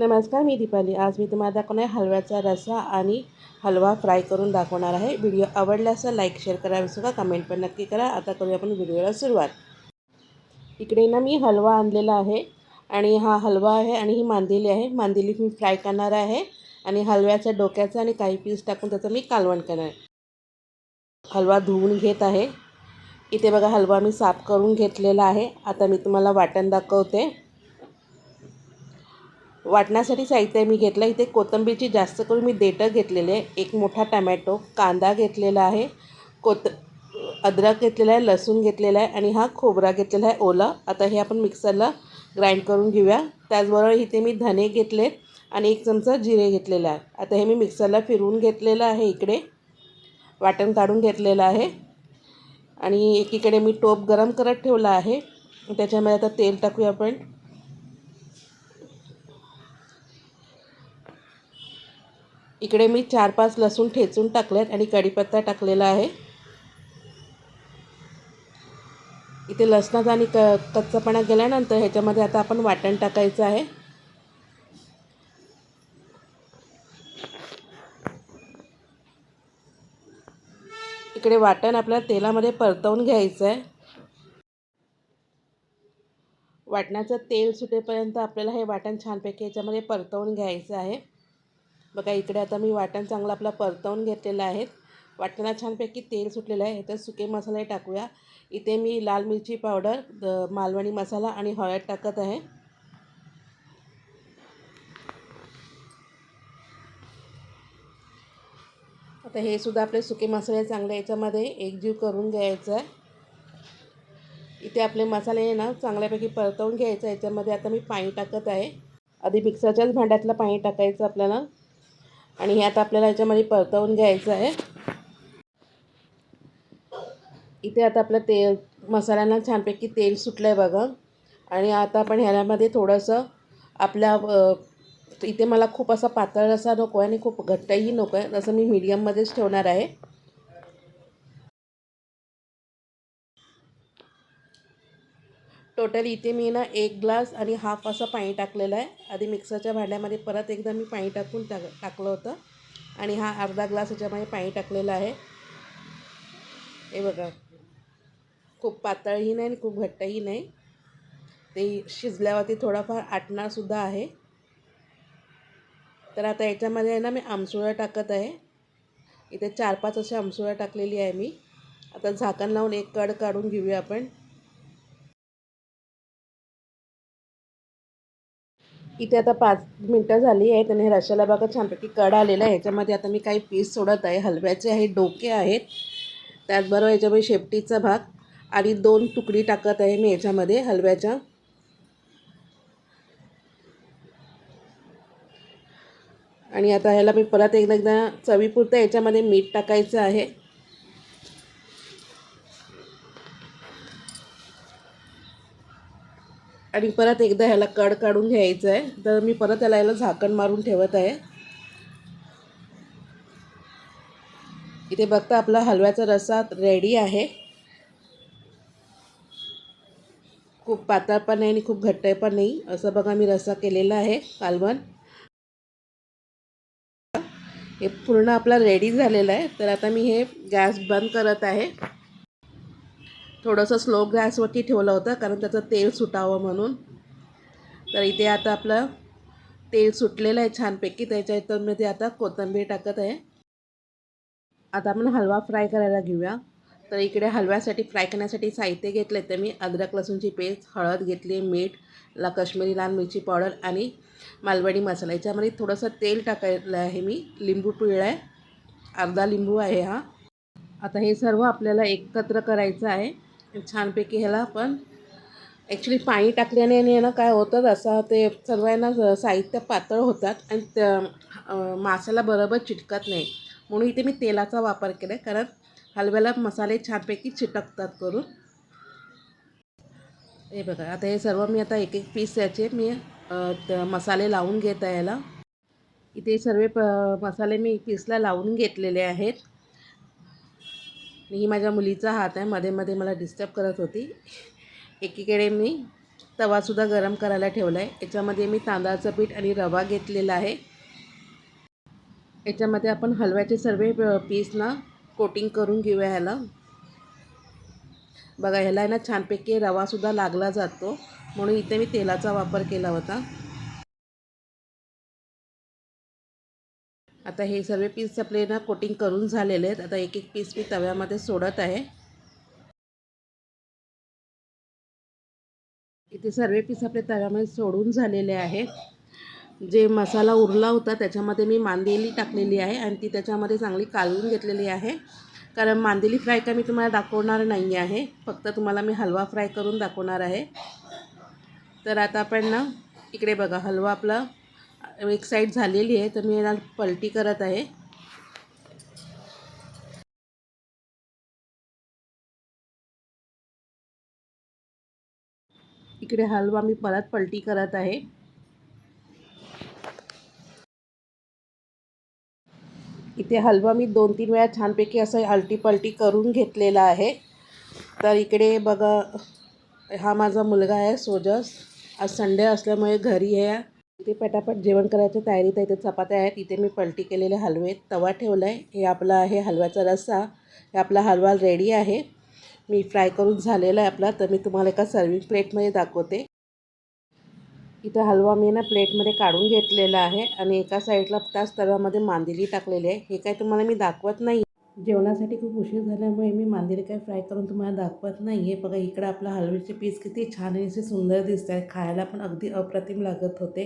नमस्कार मी दीपाली. आज मी तुम्हाला दाखवणार आहे हलव्याचा रसा आणि हलवा फ्राय करून दाखवणार आहे. व्हिडिओ आवडल्यास लाईक शेअर करा विसरू कमेंट पण नक्की करा. आता करूया आपण व्हिडिओला सुरुवात. इकडे ना मी हलवा आणलेला आहे आणि हा हलवा आहे आणि ही मांदेली आहे. मांदेली मी फ्राय करणार आहे आणि हलव्याच्या डोक्याचं आणि काही पीस टाकून त्याचं मी कालवण करणार आहे. हलवा धुवून घेत आहे. इथे बघा हलवा मी साफ करून घेतलेला आहे. आता मी तुम्हाला वाटण दाखवते. वाटण्यासाठी साहित्य मी घेतलं. इथे कोथंबीरची जास्त करून मी देठं घेतलेले आहे. एक मोठा टमॅटो कांदा घेतलेला आहे. कोत अद्रक घेतलेला आहे लसूण घेतलेला आहे आणि हा खोबरा घेतलेला आहे ओला. आता हे आपण मिक्सरला ग्राइंड करून घेऊया. त्याचबरोबर इथे मी धने घेतलेत आणि एक चमचा जिरे घेतलेला आहे. आता हे मी मिक्सरला फिरवून घेतलेलं आहे इकडे. वाटण काढून घेतलेलं आहे. आणि एकीकडे मी टोप गरम करत ठेवला आहे. त्याच्यामध्ये आता तेल टाकूया आपण. इकडे मी चार पाच लसूण ठेचून टाकलेत आणि कढीपत्ता टाकलेला आहे. इथे लसणाचा आणि क कच्चापणा गेल्यानंतर ह्याच्यामध्ये आता आपण वाटण टाकायचं आहे. इकडे वाटण आपल्याला तेलामध्ये परतवून घ्यायचं आहे. वाटणाचं तेल सुटेपर्यंत आपल्याला हे वाटण छानपैकी याच्यामध्ये परतवून घ्यायचं आहे. बघा इकडे आता मी वाटण चांगलं आपलं परतवून घेतलेलं आहे. वाटणाला छानपैकी तेल सुटलेलं आहे. तर सुके मसाले टाकूया. इथे मी लाल मिरची पावडर द मालवणी मसाला आणि हळद टाकत आहे. आता हे सुद्धा आपले सुके मसाले चांगले याच्यामध्ये एकजीव करून घ्यायचं आहे. इथे आपले मसाले ना चांगल्यापैकी परतवून घ्यायचं याच्यामध्ये आता मी पाणी टाकत आहे. आधी मिक्सरच्याच भांड्यातलं पाणी टाकायचं आपल्याला. आणि हे आता आपल्याला याच्यामध्ये परतवून घ्यायचं आहे. इथे आता आपलं तेल मसाल्यांना छानपैकी तेल सुटलं आहे बघा. आणि आता आपण ह्याच्यामध्ये थोडंसं आपल्या इथे मला खूप असा पातळ असा नको आहे आणि खूप घट्टही नको आहे. जसं मी मीडियममध्येच ठेवणार आहे. टोटल इथे मी ना एक ग्लास आणि हाफ असं पाणी टाकलेलं आहे. आधी मिक्सरच्या भांड्यामध्ये परत एकदा मी पाणी टाकून टाक टाकलं होतं. आणि हा अर्धा ग्लास याच्यामध्ये पाणी टाकलेलं आहे. हे बघा. खूप पातळही नाही आणि खूप घट्टही नाही. ते शिजल्यावरती थोडाफार आटणारसुद्धा आहे. तर आता याच्यामध्ये आहे ना मी आमसुळं टाकत आहे. इथे चार पाच असे आमसुळं टाकलेली आहे मी. आता झाकण लावून एक कड काढून घेऊया आपण. इथे आता पाच मिनटं झाली आहेत आणि रशाला बघा छानपैकी कड आलेला आहे. ह्याच्यामध्ये आता मी काही पीस सोडत आहे. हलव्याचे आहे डोके आहेत. त्याचबरोबर याच्यामध्ये शेपटीचा भाग आणि दोन तुकडी टाकत आहे मी याच्यामध्ये हलव्याच्या. आणि आता ह्याला मी परत एकदा एकदा चवीपुरतं याच्यामध्ये मीठ टाकायचं आहे. आणि परत एकदा ह्याला कड काढून घ्यायचं आहे तर मी परत याला याला झाकण मारून ठेवत आहे. इथे बघता आपला हलव्याचा रसा रेडी आहे. खूप पातळ पण नाही आणि खूप घट्ट पण नाही. असं बघा मी रसा केलेला आहे कालवण. हे पूर्ण आपला रेडी झालेला आहे. तर आता मी हे गॅस बंद करत आहे. थोडंसं स्लो गॅसवरती ठेवलं होतं कारण त्याचं तेल सुटावं म्हणून. तर इथे आता आपलं तेल सुटलेलं आहे छानपैकी. त्याच्या इथमध्ये आता कोथिंबीर टाकत आहे. आता आपण हलवा फ्राय करायला घेऊया. तर इकडे हलव्यासाठी फ्राय करण्यासाठी साहित्य घेतलं तर मी अद्रक लसूणची पेस्ट हळद घेतली मीठ ला कश्मीरी लाल मिरची पावडर आणि मालवणी मसाला. याच्यामध्ये थोडंसं तेल टाकायला आहे मी. लिंबू पिळला आहे अर्धा लिंबू आहे हा. आता हे सर्व आपल्याला एकत्र करायचं आहे. छानपैकी ह्याला आपण ॲक्च्युली पाणी टाकल्याने आणि ना काय होतं असं ते सर्व ना साहित्य पातळ होतात आणि त्या मासाला बरोबर चिटकत नाही. म्हणून इथे मी तेलाचा वापर केला आहे कारण हलव्याला मसाले छानपैकी चिटकतात करून. हे बघा आता हे सर्व मी आता एक एक पीस याचे मी मसाले लावून घेत आहे याला. इथे सर्व प मसाले मी पीसला लावून घेतलेले आहेत. ही माझ्या मुलीचा हात आहे मध्ये मध्ये मला डिस्टर्ब करत होती. एकीकडे मी तवासुद्धा गरम करायला ठेवला आहे याच्यामध्ये मी तांदळाचं पीठ आणि रवा घेतलेला आहे. याच्यामध्ये आपण हलव्याचे सर्व पीस ना कोटिंग करून घेऊया ह्याला. बघा ह्याला आहे ना छानपैकी रवासुद्धा लागला जातो. म्हणून इथे मी तेलाचा वापर केला होता. आता हे सर्व पीस आपले ना कोटिंग करून झालेले आहेत. आता एक एक पीस मी तव्यामध्ये सोडत आहे. इथे सर्व पीस आपले तव्यामध्ये सोडून झालेले आहेत. जे मसाला उरला होता त्याच्यामध्ये मी मांदेली टाकलेली आहे आणि ती त्याच्यामध्ये चांगली कालवून घेतलेली आहे. कारण मांदेली फ्राय का मी तुम्हाला दाखवणार नाही आहे. फक्त तुम्हाला मी हलवा फ्राय करून दाखवणार आहे. तर आता आपण ना इकडे बघा हलवा आपला एक साईड झालेली आहे तर मी याला पलटी करत आहे. इकडे हलवा मी परत पलटी करत आहे. इथे हलवा मी दोन तीन वेळा छानपैकी असं अलटी पलटी करून घेतलेला आहे. तर इकडे बघा हा माझा मुलगा आहे सोजस. आज संडे असल्यामुळे घरी आहे. इथे पटापट जेवण करायच्या तयारीत आहे इथे चपात्या आहेत. इथे मी पलटी केलेले हलवे तवा ठेवला आहे हे आपला आहे हलव्याचा रस्सा. हे आपला हलवा रेडी आहे. मी फ्राय करून झालेला आहे आपला. तर मी तुम्हाला एका सर्विंग प्लेटमध्ये दाखवते. इथं हलवा मी ना प्लेटमध्ये काढून घेतलेला आहे. आणि एका साईडला त्याच तव्यामध्ये मांदेली टाकलेली आहे. हे काय तुम्हाला मी दाखवत नाही. जेवणासाठी खूप उशीर झाल्यामुळे मी मांदेली काय फ्राय करून तुम्हाला दाखवत नाही आहे बघा इकडं आपला हलवीचे पीस किती छान आणि असे सुंदर दिसत आहेत खायला पण अगदी अप्रतिम लागत होते.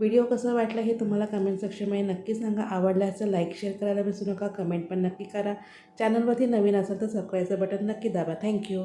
व्हिडिओ कसा वाटला हे तुम्हाला कमेंट सेक्शनमध्ये नक्की सांगा. आवडल्याचं लाईक शेअर करायला विसरू नका. कमेंट पण नक्की करा. चॅनलवरती नवीन असेल तर सबस्क्राईबचं बटन नक्की दाबा. थँक्यू